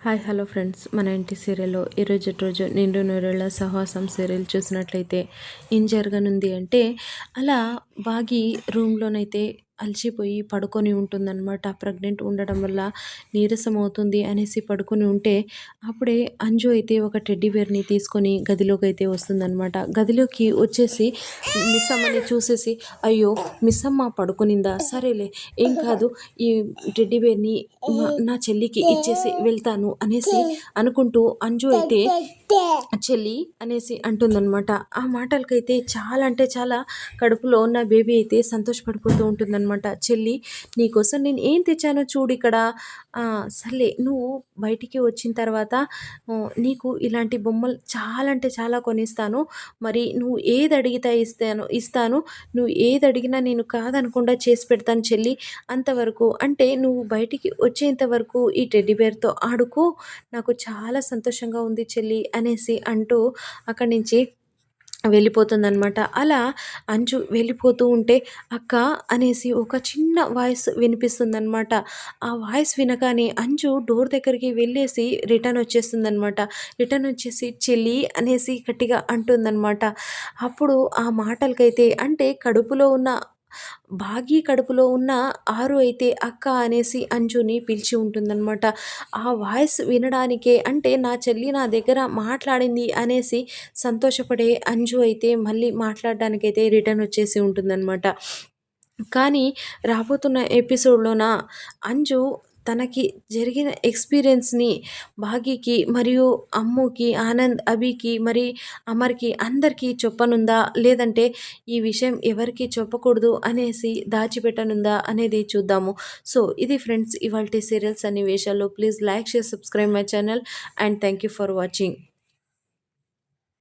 Hi hello friends. మన ఇంటి సీరియల్లో ఈరోజు రోజు నిండు నూరేళ్ళ సహవాసం సీరియల్ చూసినట్లయితే ఏం జరగనుంది అంటే అలా బాగి రూమ్లోనైతే అలసిపోయి పడుకొని ఉంటుందన్నమాట. ప్రెగ్నెంట్ ఉండడం వల్ల నీరసం అవుతుంది అనేసి పడుకొని ఉంటే అప్పుడే అంజు అయితే ఒక టెడ్డీ బేర్ని తీసుకొని గదిలోకి అయితే వస్తుందన్నమాట. గదిలోకి వచ్చేసి మిస్సమ్మని చూసేసి అయ్యో మిస్సమ్మ పడుకునిందా? సరేలే ఏం కాదు ఈ టెడ్డీ బేర్ని నా చెల్లికి ఇచ్చేసి వెళ్తాను అనేసి అనుకుంటూ అంజు అయితే చెల్లి అనేసి అంటుందన్నమాట. ఆ మాటలకైతే చాలా అంటే చాలా కడుపులో ఉన్న బేబీ అయితే సంతోషపడిపోతూ ఉంటుందన్నమాట. చెల్లి నీకోసం నేను ఏం తెచ్చానో చూడు ఇక్కడ. సర్లే నువ్వు బయటికి వచ్చిన తర్వాత నీకు ఇలాంటి బొమ్మలు చాలా అంటే చాలా కొనిస్తాను. మరి నువ్వు ఏది అడిగితే ఇస్తాను ఇస్తాను. నువ్వు ఏది అడిగినా నేను కాదనకుండా చేసి పెడతాను చెల్లి. అంతవరకు అంటే నువ్వు బయటికి వచ్చేంత వరకు ఈ టెడ్డీ బేర్తో ఆడుకో. నాకు చాలా సంతోషంగా ఉంది చెల్లి అనేసి అంటూ అక్కడి నుంచి వెళ్ళిపోతుందనమాట అలా అంచు వెళ్ళిపోతూ ఉంటే అక్క అనేసి ఒక చిన్న వాయిస్ వినిపిస్తుందనమాట ఆ వాయిస్ వినగానే అంచు డోర్ దగ్గరికి వెళ్ళేసి రిటర్న్ వచ్చేస్తుందనమాట రిటర్న్ వచ్చేసి చెల్లి అనేసి గట్టిగా అంటుందన్నమాట. అప్పుడు ఆ మాటలకైతే అంటే కడుపులో ఉన్న భాగి కడుపులో ఉన్న ఆరు అయితే అక్క అనేసి అంజుని పిలిచి ఉంటుందన్నమాట. ఆ వాయిస్ వినడానికే అంటే నా చెల్లి నా దగ్గర మాట్లాడింది అనేసి సంతోషపడే అంజు అయితే మళ్ళీ మాట్లాడడానికైతే రిటర్న్ వచ్చేసి ఉంటుందన్నమాట. కానీ రాబోతున్న ఎపిసోడ్లోన అంజు తనకి జరిగిన ఎక్స్పీరియన్స్ని భాగ్యకి మరియు అమ్ముకి ఆనంద్ అభికి మరి అమర్కి అందరికీ చెప్పనుందా? లేదంటే ఈ విషయం ఎవరికి చెప్పకూడదు అనేసి దాచిపెట్టనుందా అనేది చూద్దాము. సో ఇది ఫ్రెండ్స్ ఇవాళ సీరియల్స్ సన్నివేశాలు please like share subscribe my channel and thank you for watching.